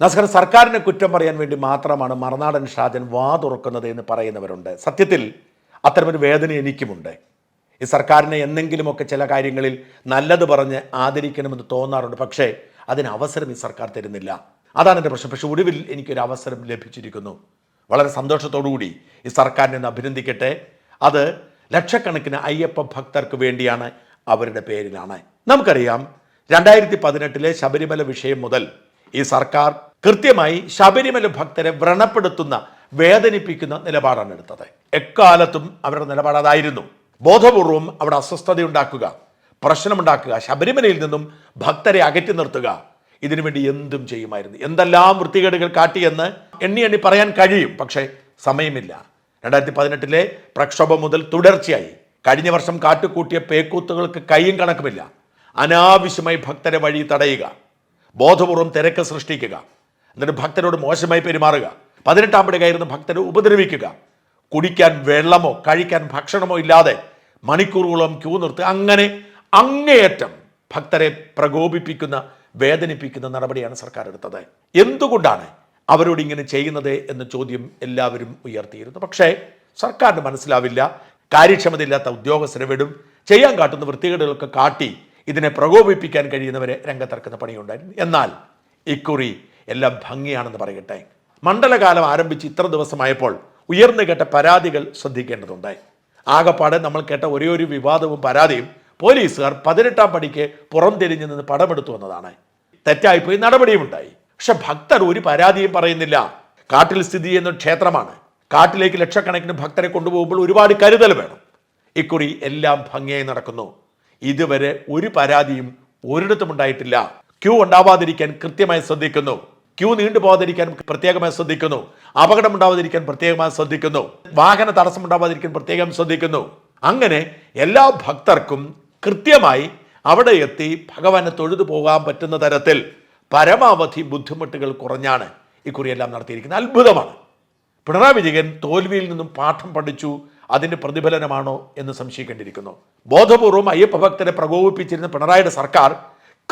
നസ്കർ സർക്കാരിനെ കുറ്റം പറയാൻ വേണ്ടി മാത്രമാണ് മറുനാടൻ ഷാജൻ വാ തുറക്കുന്നത് എന്ന് പറയുന്നവരുണ്ട്. സത്യത്തിൽ അത്തരമൊരു വേദന എനിക്കുമുണ്ട്. ഈ സർക്കാരിനെ എന്തെങ്കിലുമൊക്കെ ചില കാര്യങ്ങളിൽ നല്ലത് പറഞ്ഞ് ആദരിക്കണമെന്ന് തോന്നാറുണ്ട്. പക്ഷേ അതിന് അവസരം ഈ സർക്കാർ തരുന്നില്ല. അതാണ് എന്റെ പ്രശ്നം. പക്ഷേ ഒടുവിൽ എനിക്കൊരു അവസരം ലഭിച്ചിരിക്കുന്നു. വളരെ സന്തോഷത്തോടുകൂടി ഈ സർക്കാരിനെ ഒന്ന് അഭിനന്ദിക്കട്ടെ. അത് ലക്ഷക്കണക്കിന് അയ്യപ്പ ഭക്തർക്ക് വേണ്ടിയാണ് അവരുടെ പേരിലാണ്. നമുക്കറിയാം രണ്ടായിരത്തി പതിനെട്ടിലെ ശബരിമല വിഷയം മുതൽ ഈ സർക്കാർ കൃത്യമായി ശബരിമല ഭക്തരെ വ്രണപ്പെടുത്തുന്ന വേദനിപ്പിക്കുന്ന നിലപാടാണ് എടുത്തത്. എക്കാലത്തും അവരുടെ നിലപാടായിരുന്നു ബോധപൂർവം അവിടെ അസ്വസ്ഥതയുണ്ടാക്കുക പ്രശ്നമുണ്ടാക്കുക ശബരിമലയിൽ നിന്നും ഭക്തരെ അകറ്റി നിർത്തുക. ഇതിനുവേണ്ടി എന്തും ചെയ്യുമായിരുന്നു. എന്തെല്ലാം വൃത്തികേടുകൾ കാട്ടിയെന്ന് എണ്ണി എണ്ണി പറയാൻ കഴിയും പക്ഷേ സമയമില്ല. രണ്ടായിരത്തി പതിനെട്ടിലെ പ്രക്ഷോഭം മുതൽ തുടർച്ചയായി. കഴിഞ്ഞ വർഷം കാട്ടുകൂട്ടിയ പേക്കൂത്തുകൾക്ക് കൈയും കണക്കുമില്ല. അനാവശ്യമായി ഭക്തരെ വഴി തടയുക ബോധപൂർവം തിരക്ക് സൃഷ്ടിക്കുക എന്നിട്ട് ഭക്തരോട് മോശമായി പെരുമാറുക. പതിനെട്ടാം പടി കയറുന്ന ഭക്തരെ ഉപദ്രവിക്കുക. കുടിക്കാൻ വെള്ളമോ കഴിക്കാൻ ഭക്ഷണമോ ഇല്ലാതെ മണിക്കൂറുകളോളം ക്യൂ നിർത്തുക അങ്ങനെ അങ്ങേയറ്റം ഭക്തരെ പ്രകോപിപ്പിക്കുന്ന വേദനിപ്പിക്കുന്ന നടപടിയാണ് സർക്കാർ എടുത്തത്. എന്തുകൊണ്ടാണ് അവരോട് ഇങ്ങനെ ചെയ്യുന്നത് എന്ന ചോദ്യം എല്ലാവരും ഉയർത്തിയിരുന്നു. പക്ഷേ സർക്കാരിന് മനസ്സിലാവില്ല. കാര്യക്ഷമതയില്ലാത്ത ഉദ്യോഗസ്ഥരെ വിടും. ചെയ്യാൻ കാട്ടുന്ന വൃത്തികേടുകളൊക്കെ കാട്ടി ഇതിനെ പ്രകോപിപ്പിക്കാൻ കഴിയുന്നവരെ രംഗത്തിറക്കുന്ന പണിയുണ്ടായിരുന്നു. എന്നാൽ ഇക്കുറി എല്ലാം ഭംഗിയാണെന്ന് പറയട്ടെ. മണ്ഡലകാലം ആരംഭിച്ച് ഇത്ര ദിവസമായപ്പോൾ ഉയർന്നു കേട്ട പരാതികൾ ശ്രദ്ധിക്കേണ്ടതുണ്ടായി. ആകപ്പാടെ നമ്മൾ കേട്ട ഒരേ ഒരു വിവാദവും പരാതിയും പോലീസുകാർ പതിനെട്ടാം പടിക്ക് പുറംതിരിഞ്ഞു നിന്ന് പടമെടുത്തു എന്നതാണ്. തെറ്റായിപ്പോയി നടപടിയും ഉണ്ടായി. പക്ഷെ ഭക്തർ ഒരു പരാതിയും പറയുന്നില്ല. കാട്ടിൽ സ്ഥിതി ചെയ്യുന്ന ക്ഷേത്രമാണ്. കാട്ടിലേക്ക് ലക്ഷക്കണക്കിന് ഭക്തരെ കൊണ്ടുപോകുമ്പോൾ ഒരുപാട് കരുതൽ വേണം. ഇക്കുറി എല്ലാം ഭംഗിയായി നടക്കുന്നു. ഇതുവരെ ഒരു പരാതിയും ഒരിടത്തും ഉണ്ടായിട്ടില്ല. ക്യൂ ഉണ്ടാവാതിരിക്കാൻ കൃത്യമായി ശ്രദ്ധിക്കുന്നു. ക്യൂ നീണ്ടു പോകാതിരിക്കാൻ പ്രത്യേകമായി ശ്രദ്ധിക്കുന്നു. അപകടം ഉണ്ടാവാതിരിക്കാൻ പ്രത്യേകമായി ശ്രദ്ധിക്കുന്നു. വാഹന തടസ്സം ഉണ്ടാവാതിരിക്കാൻ പ്രത്യേകം ശ്രദ്ധിക്കുന്നു. അങ്ങനെ എല്ലാ ഭക്തർക്കും കൃത്യമായി അവിടെ എത്തി ഭഗവാനെ തൊഴുതു പോകാൻ പറ്റുന്ന തരത്തിൽ പരമാവധി ബുദ്ധിമുട്ടുകൾ കുറഞ്ഞാണ് ഇക്കുറിയെല്ലാം നടത്തിയിരിക്കുന്നത്. അത്ഭുതമാണ്. പിണറായി വിജയൻ തോൽവിയിൽ നിന്നും പാഠം പഠിച്ചു. അതിന്റെ പ്രതിഫലനമാണോ എന്ന് സംശയിക്കേണ്ടിയിരിക്കുന്നു. ബോധപൂർവം അയ്യപ്പ ഭക്തരെ പ്രകോപിപ്പിച്ചിരുന്ന പിണറായിയുടെ സർക്കാർ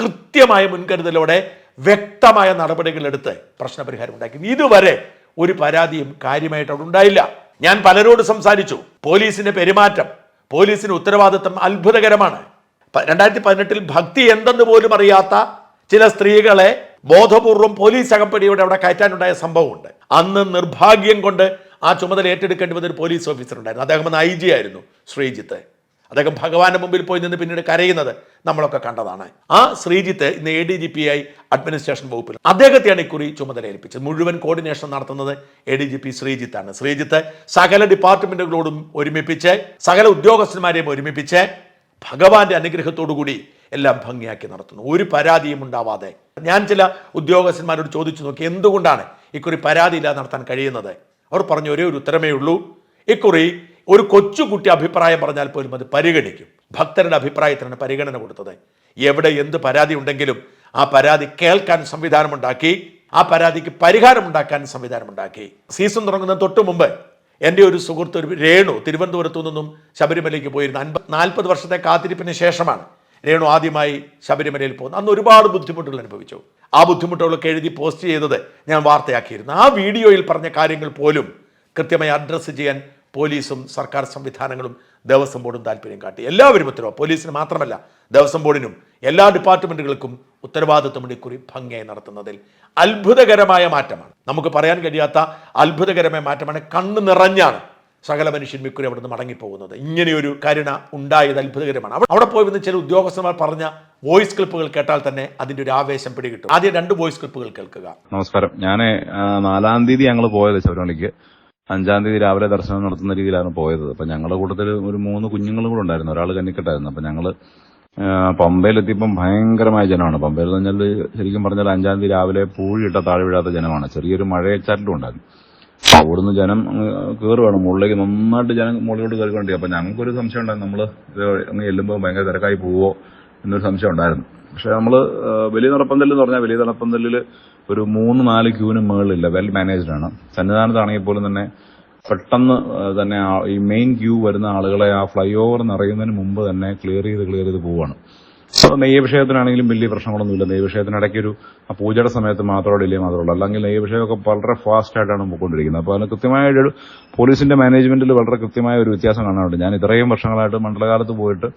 കൃത്യമായ മുൻകരുതലോടെ വ്യക്തമായ നടപടികളെടുത്ത് പ്രശ്നപരിഹാരം ഉണ്ടാക്കി. ഇതുവരെ ഒരു പരാതിയും കാര്യമായിട്ട് അവിടെ ഉണ്ടായില്ല. ഞാൻ പലരോട് സംസാരിച്ചു. പോലീസിന്റെ പെരുമാറ്റം പോലീസിന് ഉത്തരവാദിത്വം അത്ഭുതകരമാണ്. രണ്ടായിരത്തി പതിനെട്ടിൽ ഭക്തി എന്തെന്ന് പോലും അറിയാത്ത ചില സ്ത്രീകളെ ബോധപൂർവം പോലീസ് അകപ്പടിയോടെ അവിടെ കയറ്റാനുണ്ടായ സംഭവമുണ്ട്. അന്ന് നിർഭാഗ്യം കൊണ്ട് ആ ചുമതല ഏറ്റെടുക്കേണ്ടി വന്ന ഒരു പോലീസ് ഓഫീസർ ഉണ്ടായിരുന്നു. അദ്ദേഹം ഐ ജി ആയിരുന്നു ശ്രീജിത്ത്. അദ്ദേഹം ഭഗവാന്റെ മുമ്പിൽ പോയി നിന്ന് പിന്നീട് കരയുന്നത് നമ്മളൊക്കെ കണ്ടതാണ്. ആ ശ്രീജിത്ത് ഇന്ന് എ ഡി ജി പി ആയി അഡ്മിനിസ്ട്രേഷൻ വകുപ്പിൽ. അദ്ദേഹത്തെയാണ് ഇക്കുറി ചുമതല ഏൽപ്പിച്ചത് മുഴുവൻ കോർഡിനേഷൻ നടത്തുന്നത് എ ഡി ജി പി ശ്രീജിത്താണ്. ശ്രീജിത്ത് സകല ഡിപ്പാർട്ട്മെന്റുകളോടും ഒരുമിപ്പിച്ച് സകല ഉദ്യോഗസ്ഥന്മാരെയും ഒരുമിപ്പിച്ച് ഭഗവാന്റെ അനുഗ്രഹത്തോടുകൂടി എല്ലാം ഭംഗിയാക്കി നടത്തുന്നു. ഒരു പരാതിയും ഉണ്ടാവാതെ. ഞാൻ ചില ഉദ്യോഗസ്ഥന്മാരോട് ചോദിച്ചു നോക്കി എന്തുകൊണ്ടാണ് ഇക്കുറി പരാതിയില്ലാതെ നടത്താൻ കഴിയുന്നത്? അവർ പറഞ്ഞു ഒരേ ഒരു ഉത്തരമേ ഉള്ളൂ. ഇക്കുറി ഒരു കൊച്ചുകുട്ടി അഭിപ്രായം പറഞ്ഞാൽ പോലും അത് പരിഗണിക്കും. ഭക്തരുടെ അഭിപ്രായത്തിനാണ് പരിഗണന കൊടുത്തത്. എവിടെ എന്ത് പരാതി ഉണ്ടെങ്കിലും ആ പരാതി കേൾക്കാൻ സംവിധാനമുണ്ടാക്കി ആ പരാതിക്ക് പരിഹാരമുണ്ടാക്കാൻ സംവിധാനമുണ്ടാക്കി. സീസൺ തുടങ്ങുന്നതിന് തൊട്ട് മുമ്പ് എന്റെ ഒരു സുഹൃത്ത് ഒരു രേണു തിരുവനന്തപുരത്തു നിന്നും ശബരിമലയ്ക്ക് പോയിരുന്നു അൻപത് നാൽപ്പത് വർഷത്തെ കാത്തിരിപ്പിന് ശേഷമാണ് രേണു ആദ്യമായി ശബരിമലയിൽ പോകുന്നത്. അന്ന് ഒരുപാട് ബുദ്ധിമുട്ടുകൾ അനുഭവിച്ചു. ആ ബുദ്ധിമുട്ടുകളൊക്കെ എഴുതി പോസ്റ്റ് ചെയ്തത് ഞാൻ വാർത്തയാക്കിയിരുന്നു. ആ വീഡിയോയിൽ പറഞ്ഞ കാര്യങ്ങൾ പോലും കൃത്യമായി അഡ്രസ്സ് ചെയ്യാൻ പോലീസും സർക്കാർ സംവിധാനങ്ങളും ദേവസ്വം ബോർഡും താല്പര്യം കാട്ടി. എല്ലാവരും ഉത്തരവ്. പോലീസിന് മാത്രമല്ല ദേവസ്വം ബോർഡിനും എല്ലാ ഡിപ്പാർട്ട്മെന്റുകൾക്കും ഉത്തരവാദിത്വം കുറി ഭംഗിയായി നടത്തുന്നതിൽ അത്ഭുതകരമായ മാറ്റമാണ്. നമുക്ക് പറയാൻ കഴിയാത്ത അത്ഭുതകരമായ മാറ്റമാണ് കണ്ണ് നിറഞ്ഞാണ് സകല മനുഷ്യൻ മിക്കുറി അവിടെ നിന്ന് മടങ്ങിപ്പോകുന്നത്. ഇങ്ങനെയൊരു കരുണ ഉണ്ടായത് അത്ഭുതകരമാണ്. അവിടെ അവിടെ പോയി വന്ന് ചില ഉദ്യോഗസ്ഥന്മാർ പറഞ്ഞ വോയിസ് ക്ലിപ്പുകൾ കേട്ടാൽ തന്നെ അതിന്റെ ഒരു ആവേശം പിടികിട്ടും. ആദ്യം രണ്ട് വോയിസ് ക്ലിപ്പുകൾ കേൾക്കുക. നമസ്കാരം. ഞാൻ നാലാം തീയതി ഞങ്ങൾ പോയത് ശബരിമലയ്ക്ക്. അഞ്ചാം തീയതി രാവിലെ ദർശനം നടത്തുന്ന രീതിയിലാണ് പോയത്. അപ്പൊ ഞങ്ങളുടെ കൂട്ടത്തിൽ ഒരു മൂന്ന് കുഞ്ഞുങ്ങളും കൂടെ ഉണ്ടായിരുന്നു. ഒരാൾ കന്നിക്കെട്ടായിരുന്നു. അപ്പൊ ഞങ്ങൾ പമ്പയിലെത്തിയപ്പം ഭയങ്കരമായ ജനമാണ്. പമ്പയിൽ പറഞ്ഞാൽ ശരിക്കും പറഞ്ഞാൽ അഞ്ചാം തീയതി രാവിലെ പൂഴിയിട്ട താഴെ വീഴാത്ത ജനമാണ്. ചെറിയൊരു മഴയച്ചാറ്റിലും ഉണ്ടായിരുന്നു. അവിടുന്ന് ജനം കയറുവാണ് മുകളിലേക്ക് നന്നായിട്ട് ജനം മുകളിലോട്ട് കയറിക്കൊണ്ടേ അപ്പൊ ഞങ്ങൾക്കൊരു സംശയം ഉണ്ടായിരുന്നു. നമ്മൾ അങ്ങ് ചെല്ലുമ്പോൾ ഭയങ്കര തിരക്കായി പോവോ എന്നൊരു സംശയം ഉണ്ടായിരുന്നു. പക്ഷെ നമ്മൾ വലിയ നടപ്പന്തൽ എന്ന് പറഞ്ഞാൽ വലിയ നടപ്പന്തലിൽ ഒരു മൂന്ന് നാല് ക്യൂവിന് മുകളിലില്ല വെൽ മാനേജ്ഡ് ആണ്. സന്നിധാനത്താണെങ്കിൽ പോലും തന്നെ പെട്ടെന്ന് തന്നെ ഈ മെയിൻ ക്യൂ വരുന്ന ആളുകളെ ആ ഫ്ലൈ ഓവർ നിറയുന്നതിന് മുമ്പ് തന്നെ ക്ലിയർ ചെയ്ത് ക്ലിയർ ചെയ്ത് പോവാണ്. അപ്പോൾ നെയ്യഭിഷേകത്തിനാണെങ്കിലും വലിയ പ്രശ്നങ്ങളൊന്നുമില്ല. നെയ്യഭിഷേകത്തിനിടയ്ക്ക് ഒരു പൂജയുടെ സമയത്ത് മാത്രമേ ഡിലേ മാത്രമേ ഉള്ളൂ. അല്ലെങ്കിൽ നെയ്യഭിഷേകമൊക്കെ വളരെ ഫാസ്റ്റ് ആയിട്ടാണ് പോയിക്കൊണ്ടിരിക്കുന്നത്. അപ്പോൾ അതിന് കൃത്യമായ ഒരു പോലീസിന്റെ മാനേജ്മെന്റിൽ വളരെ കൃത്യമായ ഒരു വ്യത്യാസം കാണാനുണ്ട്. ഞാൻ ഇത്രയും വർഷങ്ങളായിട്ട് മണ്ഡലകാലത്ത് പോയിട്ട്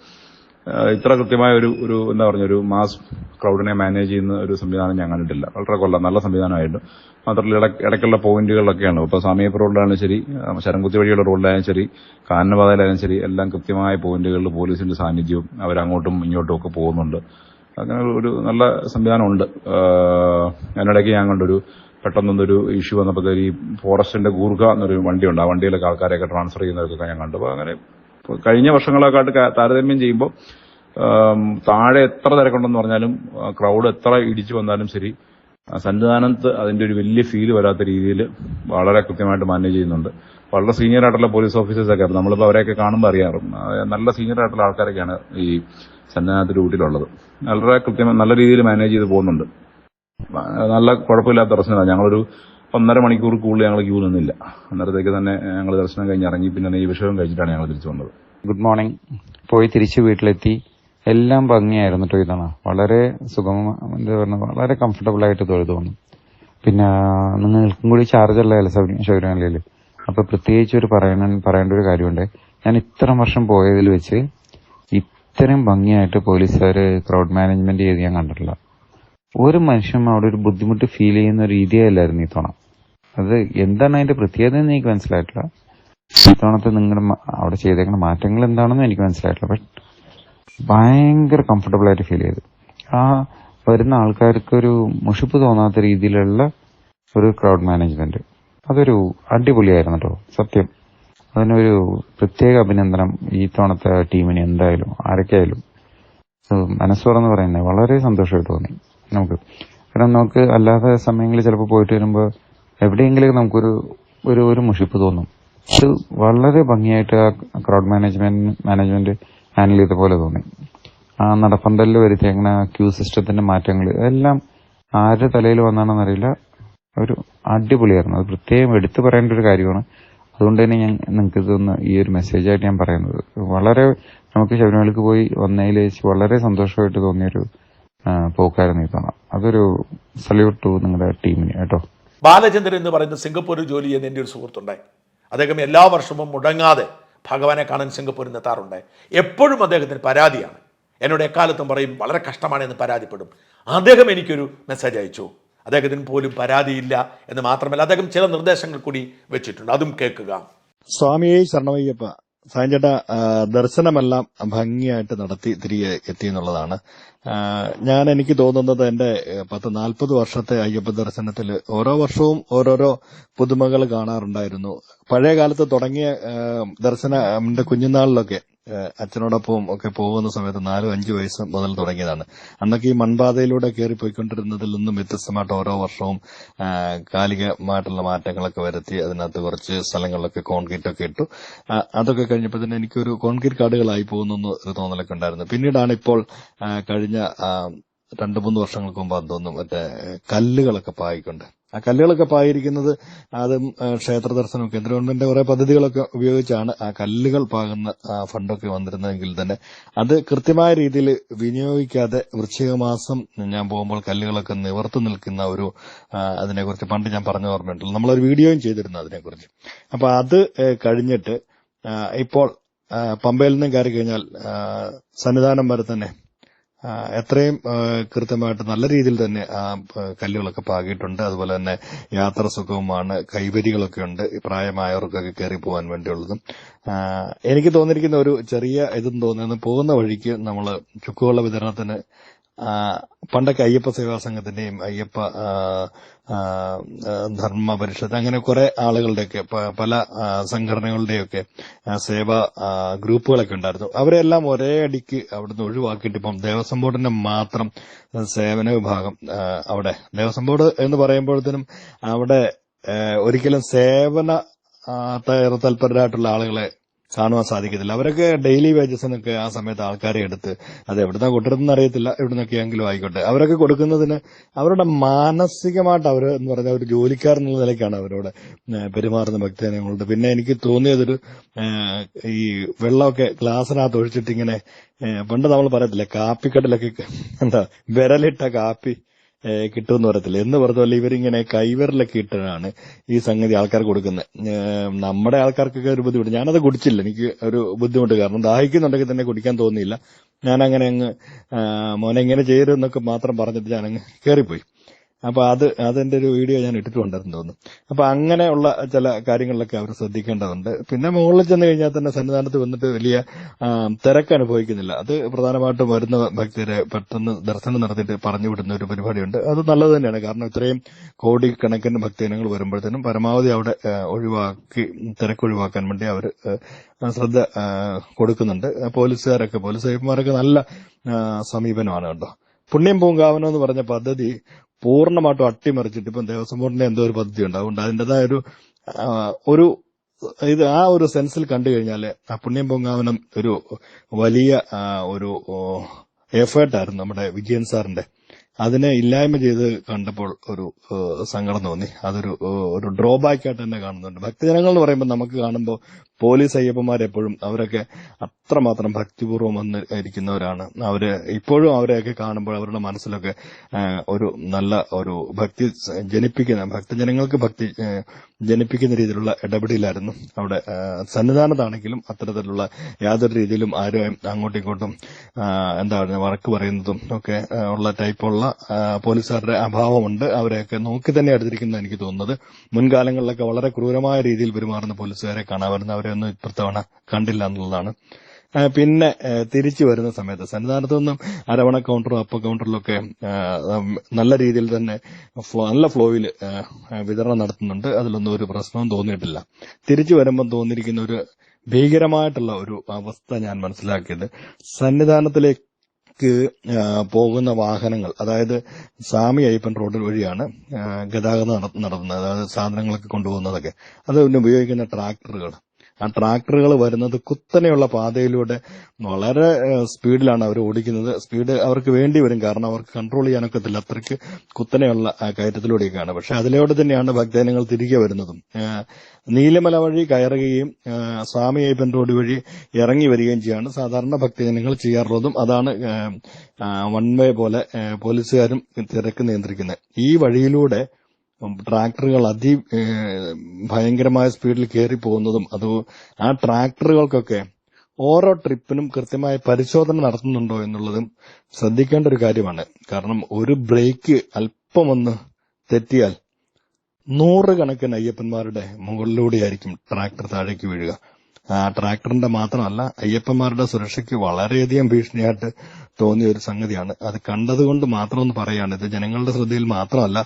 ഇത്ര കൃത്യമായ ഒരു ഒരു എന്താ പറഞ്ഞ ഒരു മാസ് ക്രൗഡിനെ മാനേജ് ചെയ്യുന്ന ഒരു സംവിധാനം ഞാൻ കണ്ടിട്ടില്ല. വളരെ കൊള്ളാം നല്ല സംവിധാനമായിട്ട് മാത്രമല്ല ഇട- ഇടയ്ക്കുള്ള പോയിന്റുകളിലൊക്കെയാണ്. ഇപ്പോൾ സമീപ റോഡിലായാലും ശരി ശരംകുത്തി വഴിയുള്ള റോഡിലായാലും ശരി കാനനപാതയിലായാലും ശരി എല്ലാം കൃത്യമായ പോയിന്റുകളിൽ പോലീസിന്റെ സാന്നിധ്യവും അവരങ്ങോട്ടും ഇങ്ങോട്ടും ഒക്കെ പോകുന്നുണ്ട്. അങ്ങനെ ഒരു നല്ല സംവിധാനമുണ്ട്. അതിനിടയ്ക്ക് ഞാൻ കണ്ടൊരു പെട്ടെന്നൊരു ഇഷ്യൂ വന്നപ്പോഴത്തേക്ക് ഈ ഫോറസ്റ്റിന്റെ ഗൂർഖ എന്നൊരു വണ്ടിയുണ്ട്. ആ വണ്ടിയിലൊക്കെ ആൾക്കാരെയൊക്കെ ട്രാൻസ്ഫർ ചെയ്യുന്നതൊക്കെ ഞാൻ കണ്ടു. അപ്പോൾ അങ്ങനെ കഴിഞ്ഞ വർഷങ്ങളെക്കാട്ട് താരതമ്യം ചെയ്യുമ്പോൾ താഴെ എത്ര തിരക്കുണ്ടെന്ന് പറഞ്ഞാലും ക്രൗഡ് എത്ര ഇടിച്ചു വന്നാലും ശരി സന്നിധാനത്ത് അതിന്റെ ഒരു വലിയ ഫീൽ വരാത്ത രീതിയിൽ വളരെ കൃത്യമായിട്ട് മാനേജ് ചെയ്യുന്നുണ്ട്. വളരെ സീനിയർ ആയിട്ടുള്ള പോലീസ് ഓഫീസേഴ്സ് ഒക്കെ നമ്മളിപ്പോൾ അവരെയൊക്കെ കാണുമ്പോൾ അറിയാറും. നല്ല സീനിയർ ആയിട്ടുള്ള ആൾക്കാരൊക്കെയാണ് ഈ സന്നിധാനത്ത് ഡ്യൂട്ടിയിലുള്ളത് വളരെ കൃത്യമായി നല്ല രീതിയിൽ മാനേജ് ചെയ്ത് പോകുന്നുണ്ട്. നല്ല കുഴപ്പമില്ലാത്ത പ്രശ്നമാണ്. ഞങ്ങളൊരു ഒന്നര മണിക്കൂർ കൂടുതൽ ഞങ്ങൾ ക്യൂ നിന്നില്ല. അന്നേരത്തേക്ക് തന്നെ ഞങ്ങൾ ദർശനം കഴിഞ്ഞ് ഇറങ്ങി. പിന്നെ ഈ വിഷയം കഴിച്ചിട്ടാണ് ഞങ്ങൾ തിരിച്ചു വന്നത്. Good morning. പോയി തിരിച്ച് വീട്ടിലെത്തി. എല്ലാം ഭംഗിയായിരുന്നു കേട്ടോ ഇതാണ്. വളരെ സുഗമ എന്താ പറയുക വളരെ കംഫർട്ടബിൾ ആയിട്ട് തൊഴുതു വന്നു പിന്നെ നിങ്ങൾക്കും കൂടി ചാർജ് ഉള്ളതല്ലേ ശബരിമലയിൽ അപ്പൊ പ്രത്യേകിച്ച് ഒരു പറയണ പറയേണ്ട ഒരു കാര്യമുണ്ട്. ഞാൻ ഇത്ര വർഷം പോയതിൽ വെച്ച് ഇത്രയും ഭംഗിയായിട്ട് പോലീസുകാർ ക്രൗഡ് മാനേജ്മെന്റ് ചെയ്ത് ഞാൻ കണ്ടിട്ടില്ല. ഒരു മനുഷ്യനും അവിടെ ഒരു ബുദ്ധിമുട്ട് ഫീൽ ചെയ്യുന്ന രീതിയല്ലായിരുന്നു ഈ തവണ അത് എന്താണ് അതിന്റെ പ്രത്യേകത എന്ന് എനിക്ക് മനസ്സിലായിട്ടില്ല. ഇത്തവണത്തെ നിങ്ങളുടെ അവിടെ ചെയ്തേക്കുന്ന മാറ്റങ്ങൾ എന്താണെന്ന് എനിക്ക് മനസ്സിലായിട്ടില്ല. ബട്ട് ഭയങ്കര കംഫർട്ടബിൾ ആയിട്ട് ഫീൽ ചെയ്തു. ആ വരുന്ന ആൾക്കാർക്ക് ഒരു മുഷിപ്പ് തോന്നാത്ത രീതിയിലുള്ള ഒരു ക്രൗഡ് മാനേജ്മെന്റ് അതൊരു അടിപൊളിയായിരുന്നു കേട്ടോ. സത്യം. അതിനൊരു പ്രത്യേക അഭിനന്ദനം ഈ തവണത്തെ ടീമിന് എന്തായാലും ആരൊക്കെയായാലും. മനസ്സോറെന്ന് പറയുന്നത് വളരെ സന്തോഷമായിട്ട് തോന്നി നമുക്ക്. കാരണം നമുക്ക് അല്ലാത്ത സമയങ്ങളിൽ ചിലപ്പോൾ പോയിട്ട് വരുമ്പോൾ എവിടെയെങ്കിലും നമുക്കൊരു ഒരു ഒരു മുഷിപ്പ് തോന്നും. അത് വളരെ ഭംഗിയായിട്ട് ആ ക്രൗഡ് മാനേജ്മെന്റ് മാനേജ്മെന്റ് ഹാൻഡിൽ ചെയ്ത പോലെ തോന്നി. ആ നടപ്പന്തലിൽ ആ ക്യൂ സിസ്റ്റത്തിന്റെ മാറ്റങ്ങൾ എല്ലാം ആരുടെ തലയിൽ വന്നാണെന്ന് അറിയില്ല. ഒരു അടിപൊളിയായിരുന്നു. അത് പ്രത്യേകം എടുത്തു പറയേണ്ട ഒരു കാര്യമാണ്. അതുകൊണ്ട് തന്നെ ഞാൻ നിങ്ങൾക്ക് ഇതൊന്ന് ഈ ഒരു മെസ്സേജായിട്ട് ഞാൻ പറയുന്നത്. വളരെ നമുക്ക് ശബരിമലക്ക് പോയി വന്നതിൽ വെച്ച് വളരെ സന്തോഷമായിട്ട് തോന്നിയൊരു പോക്കായിരുന്നു ഈ അതൊരു സല്യൂട്ട് ടു നിങ്ങളുടെ ടീമിന് കേട്ടോ. ബാലചന്ദ്രൻ എന്ന് പറയുന്ന സിംഗപ്പൂരിൽ ജോലി ചെയ്യുന്ന എന്റെ ഒരു സുഹൃത്തുണ്ടായി. അദ്ദേഹം എല്ലാ വർഷവും മുടങ്ങാതെ ഭഗവാനെ കാണാൻ സിംഗപ്പൂരിൽ എത്താറുണ്ടായി. എപ്പോഴും അദ്ദേഹത്തിന് പരാതിയാണ്. എന്നോട് എക്കാലത്തും പറയും വളരെ കഷ്ടമാണ് എന്ന് പരാതിപ്പെടും. അദ്ദേഹം എനിക്കൊരു മെസ്സേജ് അയച്ചു. അദ്ദേഹത്തിന് പോലും പരാതിയില്ല എന്ന് മാത്രമല്ല അദ്ദേഹം ചില നിർദ്ദേശങ്ങൾ കൂടി വെച്ചിട്ടുണ്ട്. അതും കേൾക്കുക. സ്വാമിയെ ശരണമയ്യപ്പ സാഞ്ചേട്ട ദർശനമെല്ലാം ഭംഗിയായിട്ട് നടത്തി തിരികെ എത്തി എന്നുള്ളതാണ്. ഞാൻ എനിക്ക് തോന്നുന്നത് എന്റെ പത്ത് നാൽപ്പത് വർഷത്തെ അയ്യപ്പ ദർശനത്തിൽ ഓരോ വർഷവും ഓരോരോ പുതുമകൾ കാണാറുണ്ടായിരുന്നു. പഴയ കാലത്ത് തുടങ്ങിയ ദർശന എന്റെ കുഞ്ഞുനാളിലൊക്കെ അച്ഛനോടൊപ്പം ഒക്കെ പോകുന്ന സമയത്ത് നാലും അഞ്ചു വയസ്സ് മുതൽ തുടങ്ങിയതാണ്. അന്നൊക്കെ ഈ മൺപാതയിലൂടെ കയറി പോയിക്കൊണ്ടിരുന്നതിൽ നിന്നും വ്യത്യസ്തമായിട്ട് ഓരോ വർഷവും കാലികമായിട്ടുള്ള മാറ്റങ്ങളൊക്കെ വരുത്തി അതിനകത്ത് കുറച്ച് സ്ഥലങ്ങളിലൊക്കെ കോൺക്രീറ്റ് ഒക്കെ ഇട്ടു. അതൊക്കെ കഴിഞ്ഞപ്പോൾ തന്നെ എനിക്കൊരു കോൺക്രീറ്റ് കാടുകളായി പോകുന്നു ഒരു തോന്നലൊക്കെ ഉണ്ടായിരുന്നു. പിന്നീടാണ് ഇപ്പോൾ ആ, കഴിഞ്ഞ രണ്ട് മൂന്ന് വർഷങ്ങൾക്ക് മുമ്പ് തോന്നുന്നു മറ്റേ കല്ലുകളൊക്കെ പായിക്കൊണ്ട്. ആ കല്ലുകളൊക്കെ പായിരിക്കുന്നത് അതും ക്ഷേത്ര ദർശനം കേന്ദ്ര ഗവൺമെന്റിന്റെ കുറെ പദ്ധതികളൊക്കെ ഉപയോഗിച്ചാണ് ആ കല്ലുകൾ പാകുന്ന ഫണ്ടൊക്കെ വന്നിരുന്നതെങ്കിൽ തന്നെ അത് കൃത്യമായ രീതിയിൽ വിനിയോഗിക്കാതെ വൃശ്ചിക മാസം ഞാൻ പോകുമ്പോൾ കല്ലുകളൊക്കെ നിവർത്തു നിൽക്കുന്ന ഒരു അതിനെക്കുറിച്ച് പണ്ട് ഞാൻ പറഞ്ഞ ഓർമ്മയുണ്ടല്ലോ. നമ്മളൊരു വീഡിയോയും ചെയ്തിരുന്നു അതിനെക്കുറിച്ച്. അപ്പൊ അത് കഴിഞ്ഞിട്ട് ഇപ്പോൾ പമ്പയിൽ നിന്നും കയറി കഴിഞ്ഞാൽ സന്നിധാനം വരെ തന്നെ എത്രയും കൃത്യമായിട്ട് നല്ല രീതിയിൽ തന്നെ ആ കല്ലുകളൊക്കെ പാകിയിട്ടുണ്ട്. അതുപോലെ തന്നെ യാത്ര സുഖവുമാണ്. കൈവരികളൊക്കെ ഉണ്ട്. പ്രായമായവർക്കൊക്കെ കയറി പോകാൻ വേണ്ടിയുള്ളതും. എനിക്ക് തോന്നിയിരിക്കുന്ന ഒരു ചെറിയ ഇതെന്ന് തോന്നുന്നത് പോകുന്ന വഴിക്ക് നമ്മൾ ചുക്കുവെള്ള വിതരണത്തിന് പണ്ടൊക്കെ അയ്യപ്പ സേവാ സംഘത്തിന്റെയും അയ്യപ്പ ധർമ്മ പരിഷത്ത് അങ്ങനെ കുറെ ആളുകളുടെയൊക്കെ പല സംഘടനകളുടെയൊക്കെ സേവാ ഗ്രൂപ്പുകളൊക്കെ ഉണ്ടായിരുന്നു. അവരെല്ലാം ഒരേ അടിക്ക് അവിടുന്ന് ഒഴിവാക്കിയിട്ട് ഇപ്പം ദേവസ്വം ബോർഡിന്റെ മാത്രം സേവന വിഭാഗം അവിടെ. ദേവസ്വം ബോർഡ് എന്ന് പറയുമ്പോഴത്തേനും അവിടെ ഒരിക്കലും സേവന തൽപരരായിട്ടുള്ള ആളുകളെ കാണുവാൻ സാധിക്കത്തില്ല. അവരൊക്കെ ഡെയിലി വേജസ് എന്നൊക്കെ ആ സമയത്ത് ആൾക്കാരെ എടുത്ത് അത് എവിടുന്നാ കൊണ്ടുവരുന്ന അറിയത്തില്ല. എവിടുന്നൊക്കെയെങ്കിലും ആയിക്കോട്ടെ. അവരൊക്കെ കൊടുക്കുന്നതിന് അവരുടെ മാനസികമായിട്ട് അവർ എന്ന് പറഞ്ഞാൽ ഒരു ജോലിക്കാരെന്നുള്ള നിലയ്ക്കാണ് അവരോട് പെരുമാറുന്ന ഭക്തജനങ്ങളുണ്ട് പിന്നെ എനിക്ക് തോന്നിയതൊരു ഈ വെള്ളമൊക്കെ ഗ്ലാസ്സിനകത്ത് ഒഴിച്ചിട്ട് ഇങ്ങനെ ഏഹ് പണ്ട് നമ്മൾ പറയത്തില്ല കാപ്പിക്കടലൊക്കെ എന്താ വിരലിട്ട കാപ്പി. കിട്ടുമെന്ന് പറയത്തില്ല. എന്ന് പറഞ്ഞ പോലെ ഇവരിങ്ങനെ കൈവിരലൊക്കെ ഇട്ടാണ് ഈ സംഗതി ആൾക്കാർ കൊടുക്കുന്നത്. നമ്മുടെ ആൾക്കാർക്കൊക്കെ ഒരു ബുദ്ധിമുട്ട്. ഞാനത് കുടിച്ചില്ല. എനിക്ക് ഒരു ബുദ്ധിമുട്ട് കാരണം ദാഹിക്കുന്നുണ്ടെങ്കിൽ തന്നെ കുടിക്കാൻ തോന്നിയില്ല. ഞാൻ അങ്ങനെ അങ്ങ് മോനെ ഇങ്ങനെ ചെയ്യരുതെന്നൊക്കെ മാത്രം പറഞ്ഞിട്ട് ഞാനങ്ങ് കയറിപ്പോയി അപ്പൊ അത് അതിന്റെ ഒരു വീഡിയോ ഞാൻ ഇട്ടിട്ടുണ്ടായിരുന്നു തോന്നുന്നു. അപ്പൊ അങ്ങനെയുള്ള ചില കാര്യങ്ങളിലൊക്കെ അവർ ശ്രദ്ധിക്കേണ്ടതുണ്ട്. പിന്നെ മുകളിൽ ചെന്ന് കഴിഞ്ഞാൽ തന്നെ സന്നിധാനത്ത് വന്നിട്ട് വലിയ തിരക്ക് അനുഭവിക്കുന്നില്ല. അത് പ്രധാനമായിട്ടും വരുന്ന ഭക്തരെ പെട്ടെന്ന് ദർശനം നടത്തിയിട്ട് പറഞ്ഞു വിടുന്ന ഒരു പരിപാടിയുണ്ട്. അത് നല്ലത് തന്നെയാണ്. കാരണം ഇത്രയും കോടിക്കണക്കിന് ഭക്തജനങ്ങൾ വരുമ്പോഴത്തേനും പരമാവധി അവിടെ ഒഴിവാക്കി തിരക്ക് ഒഴിവാക്കാൻ വേണ്ടി അവർ ശ്രദ്ധ കൊടുക്കുന്നുണ്ട്. പോലീസുകാരൊക്കെ പോലീസ് സേവന്മാരൊക്കെ നല്ല സമീപനമാണ് കേട്ടോ. പുണ്യം പൂങ്കാവനം എന്ന് പറഞ്ഞ പദ്ധതി പൂർണമായിട്ടും അട്ടിമറിച്ചിട്ട് ഇപ്പം ദേവസ്വം ബോർഡിന്റെ എന്തോ ഒരു പദ്ധതി ഉണ്ട് അതുകൊണ്ട് അതിന്റെതായ ഒരു ഒരു ഇത് ആ ഒരു സെൻസിൽ കണ്ടു കഴിഞ്ഞാൽ ആ പുണ്യം പൊങ്കാവനം ഒരു വലിയ ഒരു എഫേർട്ടായിരുന്നു നമ്മുടെ വിജയൻ സാറിന്റെ. അതിനെ ഇല്ലായ്മ ചെയ്ത് കണ്ടപ്പോൾ ഒരു സങ്കടം തോന്നി. അതൊരു ഒരു ഡ്രോബാക്ക് ആയിട്ട് തന്നെ കാണുന്നുണ്ട്. ഭക്തജനങ്ങൾ എന്ന് പറയുമ്പോൾ നമുക്ക് കാണുമ്പോൾ പോലീസ് അയ്യപ്പന്മാരെപ്പോഴും അവരൊക്കെ അത്രമാത്രം ഭക്തിപൂർവം വന്ന് ഇരിക്കുന്നവരാണ്. അവർ ഇപ്പോഴും അവരെയൊക്കെ കാണുമ്പോൾ അവരുടെ മനസ്സിലൊക്കെ ഒരു നല്ല ഒരു ഭക്തി ജനിപ്പിക്കുന്ന ഭക്തജനങ്ങൾക്ക് ഭക്തി ജനിപ്പിക്കുന്ന രീതിയിലുള്ള ഇടപെടലായിരുന്നു അവിടെ. സന്നിധാനത്താണെങ്കിലും അത്തരത്തിലുള്ള യാതൊരു രീതിയിലും ആരും അങ്ങോട്ടും ഇങ്ങോട്ടും എന്താ പറയുക വഴക്ക് പറയുന്നതും ഒക്കെ ഉള്ള ടൈപ്പുള്ള പോലീസുകാരുടെ അഭാവമുണ്ട്. അവരെയൊക്കെ നോക്കി തന്നെ എടുത്തിരിക്കുന്ന എനിക്ക് തോന്നുന്നത്. മുൻകാലങ്ങളിലൊക്കെ വളരെ ക്രൂരമായ രീതിയിൽ പെരുമാറുന്ന പോലീസുകാരെ കാണാമായിരുന്നു. അവരെ ഒന്നും ഇപ്പത്തവണ കണ്ടില്ല എന്നുള്ളതാണ്. പിന്നെ തിരിച്ചു വരുന്ന സമയത്ത് സന്നിധാനത്തു നിന്നും അരവണ കൗണ്ടറും അപ്പ കൗണ്ടറിലൊക്കെ നല്ല രീതിയിൽ തന്നെ നല്ല ഫ്ലോയിൽ വിതരണം നടത്തുന്നുണ്ട്. അതിലൊന്നും ഒരു പ്രശ്നവും തോന്നിയിട്ടില്ല. തിരിച്ചു വരുമ്പോൾ തോന്നിയിരിക്കുന്ന ഒരു ഭീകരമായിട്ടുള്ള ഒരു അവസ്ഥ ഞാൻ മനസ്സിലാക്കിയത്. സന്നിധാനത്തിലേക്ക് പോകുന്ന വാഹനങ്ങൾ അതായത് സ്വാമി അയ്യപ്പൻ റോഡ് വഴിയാണ് ഗതാഗതം നടത്തുന്നത്. അതായത് സാധനങ്ങളൊക്കെ കൊണ്ടുപോകുന്നതൊക്കെ. അത് പിന്നെ ഉപയോഗിക്കുന്ന ട്രാക്ടറുകൾ. ആ ട്രാക്ടറുകൾ വരുന്നത് കുത്തനെയുള്ള പാതയിലൂടെ വളരെ സ്പീഡിലാണ് അവർ ഓടിക്കുന്നത്. സ്പീഡ് അവർക്ക് വേണ്ടി വരും. കാരണം അവർക്ക് കൺട്രോൾ ചെയ്യാനൊക്കത്തില്ല അത്രയ്ക്ക് കുത്തനെയുള്ള കയറ്റത്തിലൂടെയൊക്കെയാണ്. പക്ഷെ അതിലൂടെ തന്നെയാണ് ഭക്തജനങ്ങൾ തിരികെ വരുന്നതും. നീലമല വഴി കയറുകയും സ്വാമി അയ്യപ്പൻ റോഡ് വഴി ഇറങ്ങി വരികയും ചെയ്യാണ് സാധാരണ ഭക്തജനങ്ങൾ ചെയ്യാറുള്ളതും. അതാണ് വൺവേ പോലെ പോലീസുകാരും തിരക്ക് നിയന്ത്രിക്കുന്നത്. ഈ വഴിയിലൂടെ ട്രാക്ടറുകൾ അതി ഭയങ്കരമായ സ്പീഡിൽ കയറി പോകുന്നതും അത് ആ ട്രാക്ടറുകൾക്കൊക്കെ ഓരോ ട്രിപ്പിനും കൃത്യമായ പരിശോധന നടത്തുന്നുണ്ടോ എന്നുള്ളതും ശ്രദ്ധിക്കേണ്ട ഒരു കാര്യമാണ്. കാരണം ഒരു ബ്രേക്ക് അല്പമൊന്ന് തെറ്റിയാൽ നൂറുകണക്കിന് അയ്യപ്പന്മാരുടെ മുകളിലൂടെയായിരിക്കും ട്രാക്ടർ താഴേക്ക് വീഴുക. ആ ട്രാക്ടറിന്റെ മാത്രമല്ല അയ്യപ്പന്മാരുടെ സുരക്ഷയ്ക്ക് വളരെയധികം ഭീഷണിയായിട്ട് തോന്നിയ ഒരു സംഗതിയാണ്. അത് കണ്ടതുകൊണ്ട് മാത്രം ഒന്ന് പറയാണ് ഇത് ജനങ്ങളുടെ ശ്രദ്ധയിൽ മാത്രമല്ല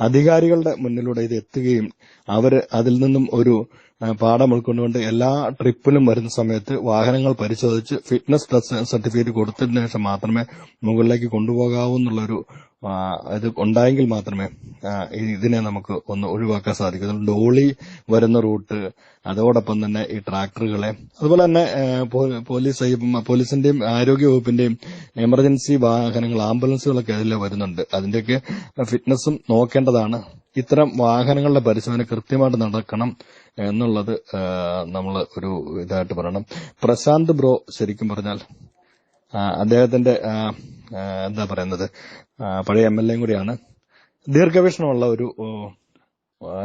അധികാരികളുടെ മുന്നിലൂടെ ഇത് എത്തുകയും അവർ അതിൽ നിന്നും ഒരു പാഠം ഉൾക്കൊണ്ടുകൊണ്ട് എല്ലാ ട്രിപ്പിലും വരുന്ന സമയത്ത് വാഹനങ്ങൾ പരിശോധിച്ച് ഫിറ്റ്നസ് സർട്ടിഫിക്കറ്റ് കൊടുത്തതിന് ശേഷം മാത്രമേ മുകളിലേക്ക് കൊണ്ടുപോകാവൂ എന്നുള്ളൊരു ഇത് ഉണ്ടായെങ്കിൽ മാത്രമേ ഇതിനെ നമുക്ക് ഒന്ന് ഒഴിവാക്കാൻ സാധിക്കൂ. ഡോളി വരുന്ന റൂട്ട് അതോടൊപ്പം തന്നെ ഈ ട്രാക്ടറുകളെ അതുപോലെ തന്നെ പോലീസ് പോലീസിന്റെയും ആരോഗ്യ വകുപ്പിന്റെയും എമർജൻസി വാഹനങ്ങൾ ആംബുലൻസുകളൊക്കെ അതിൽ വരുന്നുണ്ട്. അതിന്റെയൊക്കെ ഫിറ്റ്നസും നോക്കേണ്ടതാണ്. ഇത്തരം വാഹനങ്ങളുടെ പരിശോധന കൃത്യമായിട്ട് നടക്കണം. എന്നുള്ളത് നമ്മൾ ഒരു ഇതായിട്ട് പറയണം. പ്രശാന്ത് ബ്രോ ശരിക്കും പറഞ്ഞാൽ അദ്ദേഹത്തിന്റെ എന്താ പറയുന്നത് പഴയ എം എൽ എയും കൂടിയാണ്. ദീർഘവീക്ഷണമുള്ള ഒരു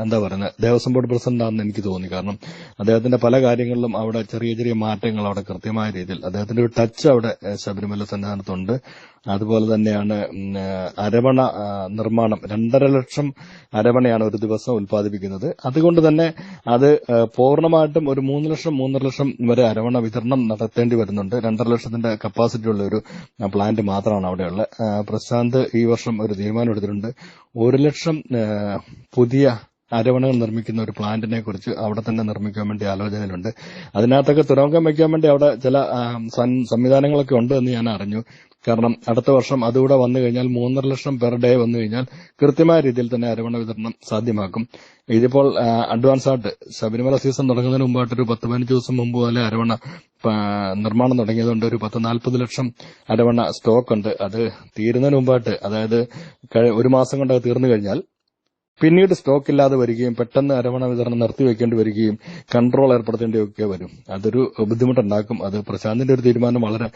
എന്താ പറയുന്നത് ദേവസ്വം ബോർഡ് പ്രസിഡന്റ് ആണെന്ന് എനിക്ക് തോന്നി. കാരണം അദ്ദേഹത്തിന്റെ പല കാര്യങ്ങളിലും അവിടെ ചെറിയ ചെറിയ മാറ്റങ്ങൾ അവിടെ കൃത്യമായ രീതിയിൽ അദ്ദേഹത്തിന്റെ ഒരു ടച്ച് അവിടെ ശബരിമല സന്നിധാനത്തുണ്ട്. അതുപോലെ തന്നെയാണ് അരവണ നിർമ്മാണം. രണ്ടര ലക്ഷം അരവണയാണ് ഒരു ദിവസം ഉൽപ്പാദിപ്പിക്കുന്നത്. അതുകൊണ്ട് തന്നെ അത് പൂർണമായിട്ടും ഒരു മൂന്ന് ലക്ഷം മൂന്നര ലക്ഷം വരെ അരവണ വിതരണം നടത്തേണ്ടി വരുന്നുണ്ട്. രണ്ടര ലക്ഷത്തിന്റെ കപ്പാസിറ്റി ഉള്ള ഒരു പ്ലാന്റ് മാത്രമാണ് അവിടെയുള്ളത്. ആ, പ്രശാന്ത് ഈ വർഷം ഒരു തീരുമാനം എടുത്തിട്ടുണ്ട്. ഒരു ലക്ഷം പുതിയ അരവണകൾ നിർമ്മിക്കുന്ന ഒരു പ്ലാന്റിനെ കുറിച്ച് അവിടെ തന്നെ നിർമ്മിക്കാൻ വേണ്ടി ആലോചനയിലുണ്ട്. അതിനകത്തൊക്കെ തുരങ്കം വയ്ക്കാൻ വേണ്ടി അവിടെ ചില സംവിധാനങ്ങളൊക്കെ ഉണ്ട് എന്ന് ഞാൻ അറിഞ്ഞു. കാരണം അടുത്ത വർഷം അതുകൂടെ വന്നു കഴിഞ്ഞാൽ മൂന്നര ലക്ഷം പെർ ഡേ വന്നു കഴിഞ്ഞാൽ കൃത്യമായ രീതിയിൽ തന്നെ അരവണ വിതരണം സാധ്യമാക്കും. ഇതിപ്പോൾ അഡ്വാൻസ് ആയിട്ട് ശബരിമല സീസൺ തുടങ്ങുന്നതിന് മുമ്പായിട്ട് ഒരു പത്ത് പതിനഞ്ച് ദിവസം മുമ്പ് പോലെ അരവണ നിർമ്മാണം തുടങ്ങിയതുകൊണ്ട് ഒരു പത്ത് നാൽപ്പത് ലക്ഷം അരവണ സ്റ്റോക്ക് ഉണ്ട്. അത് തീരുന്നതിന് മുമ്പായിട്ട് അതായത് ഒരു മാസം കൊണ്ട് തീർന്നു കഴിഞ്ഞാൽ പിന്നീട് സ്റ്റോക്ക് ഇല്ലാതെ വരികയും പെട്ടെന്ന് അരവണ വിതരണം നിർത്തിവെക്കേണ്ടി വരികയും കൺട്രോൾ ഏർപ്പെടുത്തേണ്ടിയൊക്കെ വരും. അതൊരു ബുദ്ധിമുട്ടുണ്ടാക്കും. അത് പ്രശാന്തിന്റെ ഒരു തീരുമാനം വളരെ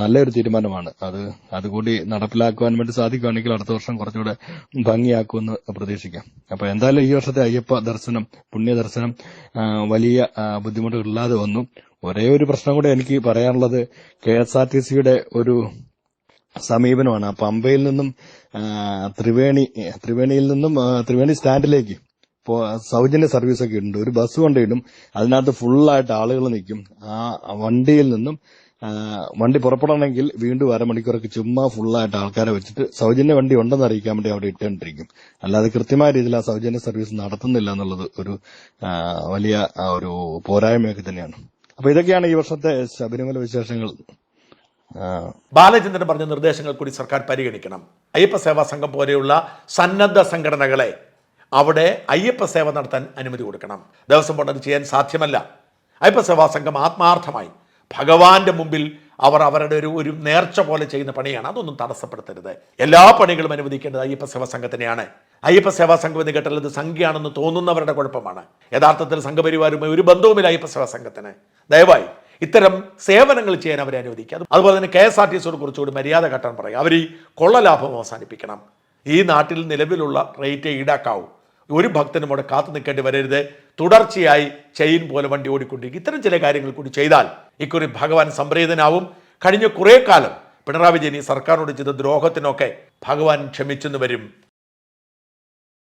നല്ലൊരു തീരുമാനമാണ്. അത് അതുകൂടി നടപ്പിലാക്കുവാൻ വേണ്ടി സാധിക്കുകയാണെങ്കിൽ അടുത്ത വർഷം കുറച്ചുകൂടെ ഭംഗിയാക്കുമെന്ന് പ്രതീക്ഷിക്കാം. അപ്പൊ എന്തായാലും ഈ വർഷത്തെ അയ്യപ്പ ദർശനം പുണ്യ ദർശനം വലിയ ബുദ്ധിമുട്ടുകളില്ലാതെ വന്നു. ഒരേ ഒരു പ്രശ്നം കൂടെ എനിക്ക് പറയാനുള്ളത് കെ എസ് ആർ ടി സിയുടെ ഒരു സമീപനമാണ്. ആ പമ്പയിൽ നിന്നും ത്രിവേണി ത്രിവേണിയിൽ നിന്നും ത്രിവേണി സ്റ്റാൻഡിലേക്ക് ഇപ്പോൾ സൗജന്യ സർവീസ് ഒക്കെ ഉണ്ട്. ഒരു ബസ് കൊണ്ടിടും. അതിനകത്ത് ഫുള്ളായിട്ട് ആളുകൾ നിൽക്കും. ആ വണ്ടിയിൽ നിന്നും വണ്ടി പുറപ്പെടണമെങ്കിൽ വീണ്ടും അരമണിക്കൂറൊക്കെ ചുമ്മാ ഫുള്ളായിട്ട് ആൾക്കാരെ വെച്ചിട്ട് സൗജന്യ വണ്ടി ഉണ്ടെന്ന് അറിയിക്കാൻ വേണ്ടി അവിടെ ഇട്ടുകൊണ്ടിരിക്കും. അല്ലാതെ കൃത്യമായ രീതിയിൽ ആ സൗജന്യ സർവീസ് നടത്തുന്നില്ല എന്നുള്ളത് ഒരു വലിയ ഒരു പോരായ്മയൊക്കെ തന്നെയാണ്. അപ്പൊ ഇതൊക്കെയാണ് ഈ വർഷത്തെ ശബരിമല വിശേഷങ്ങൾ. ബാലചന്ദ്രൻ പറഞ്ഞ നിർദ്ദേശങ്ങൾ കൂടി സർക്കാർ പരിഗണിക്കണം. അയ്യപ്പ സേവാ സംഘം പോലെയുള്ള സന്നദ്ധ സംഘടനകളെ അവിടെ അയ്യപ്പ സേവ നടത്താൻ അനുമതി കൊടുക്കണം. ദേവസ്വം ബോർഡ് അത് ചെയ്യാൻ സാധ്യമല്ല. അയ്യപ്പ സേവാ സംഘം ആത്മാർത്ഥമായി ഭഗവാന്റെ മുമ്പിൽ അവർ അവരുടെ ഒരു ഒരു നേർച്ച പോലെ ചെയ്യുന്ന പണിയാണ്. അതൊന്നും തടസ്സപ്പെടുത്തരുത്. എല്ലാ പണികളും അനുവദിക്കേണ്ടത് അയ്യപ്പ സേവാ സംഘത്തിനെയാണ്. അയ്യപ്പ സേവാ സംഘം എന്ന് കേട്ടാൽ ഇത് സംഖ്യയാണെന്ന് തോന്നുന്നവരുടെ കുഴപ്പമാണ്. യഥാർത്ഥത്തിൽ സംഘപരിവാരുമായി ഒരു ബന്ധവുമില്ല അയ്യപ്പ സേവാ സംഘത്തിന്. ദയവായി ഇത്തരം സേവനങ്ങൾ ചെയ്യാൻ അവരെ അനുവദിക്കുക. അത് അതുപോലെ തന്നെ കെ എസ് ആർ ടി സിയോട് കുറച്ചുകൂടി മര്യാദ കട്ടാൻ പറയുക അവർ ഈ കൊള്ളലാഭം അവസാനിപ്പിക്കണം. ഈ നാട്ടിൽ നിലവിലുള്ള റേറ്റ് ഈടാക്കാവൂ. ഒരു ഭക്തനും അവിടെ കാത്തു നിൽക്കേണ്ടി വരരുത്. തുടർച്ചയായി ചെയിൻ പോലെ വണ്ടി ഓടിക്കൊണ്ടിരിക്കും. ഇത്തരം ചില കാര്യങ്ങൾ കൂടി ചെയ്താൽ ഇക്കുറി ഭഗവാൻ സംപ്രീതനാവും. കഴിഞ്ഞ കുറേ കാലം പിണറായി വിജയൻ ഈ സർക്കാരിനോട് ചെയ്ത ദ്രോഹത്തിനൊക്കെ ഭഗവാൻ ക്ഷമിച്ചെന്ന് വരും.